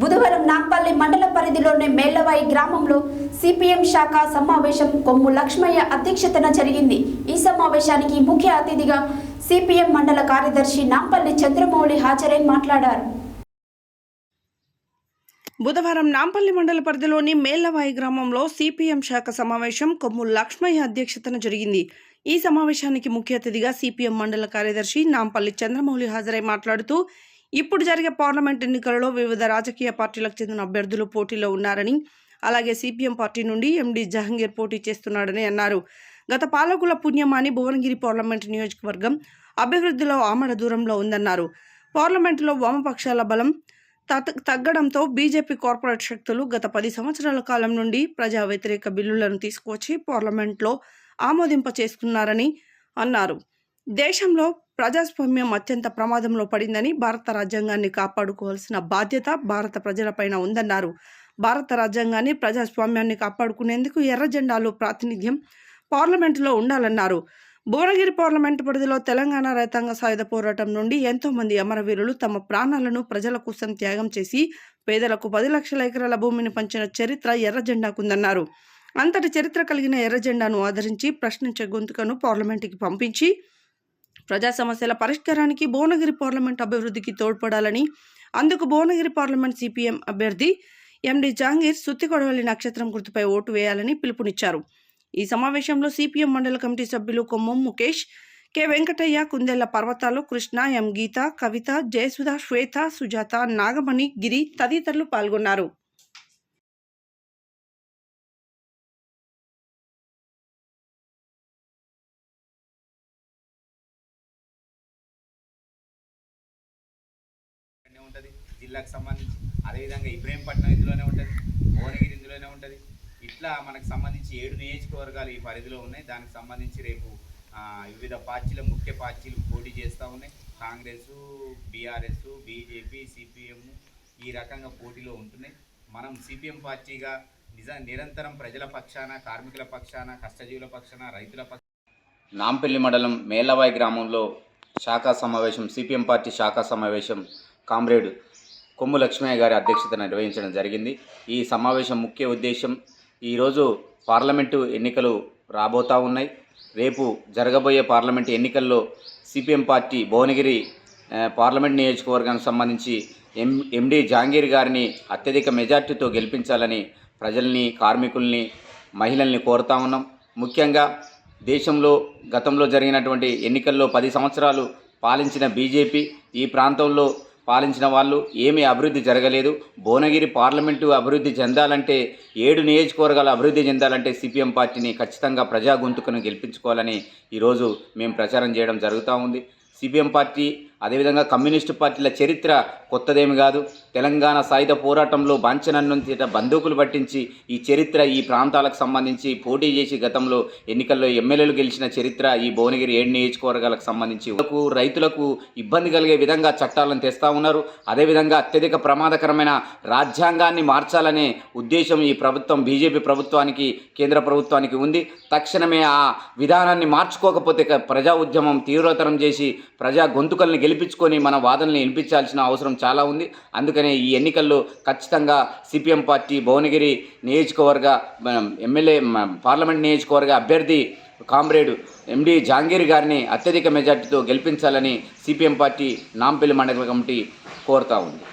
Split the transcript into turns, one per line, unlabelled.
బుధవారం నాంపల్లి మండల పరిధిలోని మేళ్ళవాయి గ్రామంలో సిపిఎం శాఖ సమావేశం కొమ్ము లక్ష్మయ్య అధ్యక్షతన జరిగింది. ఈ సమావేశానికి ముఖ్య అతిథిగా సిపిఎం మండల కార్యదర్శి నాంపల్లి చంద్రమౌళి హాజరై మాట్లాడారు.
బుధవారం నాంపల్లి మండల పరిధిలోని మేళ్ళవాయి గ్రామంలో సిపిఎం శాఖ సమావేశం కొమ్ము లక్ష్మయ్య అధ్యక్షతన జరిగింది. ఈ సమావేశానికి ముఖ్య అతిథిగా సిపిఎం మండల కార్యదర్శి నాంపల్లి చంద్రమౌళి హాజరై మాట్లాడుతూ ఇప్పుడు జరిగే పార్లమెంట్ ఎన్నికలలో వివిధ రాజకీయ పార్టీలకు చెందిన అభ్యర్థులు పోటీలో ఉన్నారని అలాగే సిపిఎం పార్టీ నుండి ఎండి జహంగీర్ పోటీ చేస్తున్నాడని అన్నారు. గత పాలకుల పుణ్యమాని భువనగిరి పార్లమెంట్ నియోజకవర్గం అభివృద్ధిలో ఆమడ దూరంలో ఉందన్నారు. పార్లమెంటులో వామపక్షాల బలం తగ్గడంతో బీజేపీ కార్పొరేట్ శక్తులు గత పది సంవత్సరాల కాలం నుండి ప్రజా వ్యతిరేక బిల్లులను తీసుకువచ్చి పార్లమెంట్లో ఆమోదింప చేస్తున్నారని అన్నారు. దేశంలో ప్రజాస్వామ్యం అత్యంత ప్రమాదంలో పడిందని భారత రాజ్యాంగాన్ని కాపాడుకోవాల్సిన బాధ్యత భారత ప్రజలపైన ఉందన్నారు. భారత రాజ్యాంగాన్ని ప్రజాస్వామ్యాన్ని కాపాడుకునేందుకు ఎర్ర జెండాలు ప్రాతినిధ్యం పార్లమెంటులో ఉండాలన్నారు. భువనగిరి పార్లమెంటు పరిధిలో తెలంగాణ రైతాంగ సాయుధ పోరాటం నుండి ఎంతోమంది అమరవీరులు తమ ప్రాణాలను ప్రజల కోసం త్యాగం చేసి పేదలకు పది లక్షల ఎకరాల భూమిని పంచిన చరిత్ర ఎర్ర జెండాకుందన్నారు. అంతటి చరిత్ర కలిగిన ఎర్ర జెండాను ఆదరించి ప్రశ్నించే గొంతుకను పార్లమెంటుకి పంపించి ప్రజా సమస్యల పరిష్కారానికి భువనగిరి పార్లమెంట్ అభివృద్ధికి తోడ్పడాలని అందుకు భువనగిరి పార్లమెంట్ సిపిఎం అభ్యర్థి ఎండి జాంగీర్ సుత్తికొడవల్లి నక్షత్రం గుర్తుపై ఓటు వేయాలని పిలుపునిచ్చారు. ఈ సమావేశంలో సిపిఎం మండల కమిటీ సభ్యులు కొమ్మం ముఖేష్ కె వెంకటయ్య కుందెళ్ళ పర్వతాలు కృష్ణ ఎం గీత కవిత జయసుధ శ్వేత సుజాత నాగమణి గిరి తదితరులు పాల్గొన్నారు.
ఇందులోనే ఉంటుంది జిల్లాకు సంబంధించి. అదేవిధంగా ఇబ్రహీంపట్నం ఇందులోనే ఉంటుంది భువనగిరి ఇందులోనే ఉంటుంది. ఇట్లా మనకు సంబంధించి ఏడు నియోజకవర్గాలు ఈ పరిధిలో ఉన్నాయి. దానికి సంబంధించి రేపు వివిధ పార్టీల ముఖ్య పార్టీలు పోటీ చేస్తూ ఉన్నాయి. కాంగ్రెస్ బీఆర్ఎస్ బీజేపీ సిపిఎం ఈ రకంగా పోటీలో ఉంటున్నాయి. మనం సిపిఎం పార్టీగా నిజ నిరంతరం ప్రజల పక్షాన కార్మికుల పక్షాన కష్టజీవుల పక్షాన రైతుల పక్షాన నాంపల్లి మండలం మేలవాయి గ్రామంలో శాఖా సమావేశం సిపిఎం పార్టీ శాఖా సమావేశం కామ్రేడ్ కొమ్ము లక్ష్మయ్య గారి అధ్యక్షతన నిర్వహించడం జరిగింది. ఈ సమావేశం ముఖ్య ఉద్దేశం ఈరోజు పార్లమెంటు ఎన్నికలు రాబోతా ఉన్నాయి. రేపు జరగబోయే పార్లమెంటు ఎన్నికల్లో సిపిఎం పార్టీ భువనగిరి పార్లమెంట్ నియోజకవర్గానికి సంబంధించి ఎం ఎండి జాంగీర్ గారిని అత్యధిక మెజార్టీతో గెలిపించాలని ప్రజల్ని కార్మికుల్ని మహిళల్ని కోరుతా ఉన్నాం. ముఖ్యంగా దేశంలో గతంలో జరిగినటువంటి ఎన్నికల్లో పది సంవత్సరాలు పాలించిన బీజేపీ ఈ ప్రాంతంలో పాలించిన వాళ్ళు ఏమీ అభివృద్ధి జరగలేదు. భువనగిరి పార్లమెంటు అభివృద్ధి చెందాలంటే ఏడు నియోజకవర్గాలు అభివృద్ధి చెందాలంటే సిపిఎం పార్టీని ఖచ్చితంగా ప్రజా గొంతుకను గెలిపించుకోవాలని ఈరోజు మేము ప్రచారం చేయడం జరుగుతూ ఉంది. సిపిఎం పార్టీ అదేవిధంగా కమ్యూనిస్టు పార్టీల చరిత్ర కొత్తదేమి కాదు. తెలంగాణ సాయుధ పోరాటంలో బాంఛనన్నుంచి బందూకులు పట్టించి ఈ చరిత్ర ఈ ప్రాంతాలకు సంబంధించి పోటీ చేసి గతంలో ఎన్నికల్లో ఎమ్మెల్యేలు గెలిచిన చరిత్ర ఈ భువనగిరి ఏడు నియోజకవర్గాలకు సంబంధించి రైతులకు ఇబ్బంది కలిగే విధంగా చట్టాలను తెస్తా ఉన్నారు. అదేవిధంగా అత్యధిక ప్రమాదకరమైన రాజ్యాంగాన్ని మార్చాలనే ఉద్దేశం ఈ ప్రభుత్వం బీజేపీ ప్రభుత్వానికి కేంద్ర ప్రభుత్వానికి ఉంది. తక్షణమే ఆ విధానాన్ని మార్చుకోకపోతే ప్రజా ఉద్యమం తీవ్రతరం చేసి ప్రజా గొంతుకల్ని గెలిపించుకొని మన వాదనల్ని వినిపించాల్సిన అవసరం చాలా ఉంది. అందుకనే ఈ ఎన్నికల్లో ఖచ్చితంగా సిపిఎం పార్టీ భువనగిరి నియోజకవర్గ ఎమ్మెల్యే పార్లమెంట్ నియోజకవర్గ అభ్యర్థి కామ్రేడ్ ఎండి జాంగీర్ గారిని అత్యధిక మెజార్టీతో గెలిపించాలని సిపిఎం పార్టీ నాంపల్లి మండల కమిటీ కోరుతా ఉంది.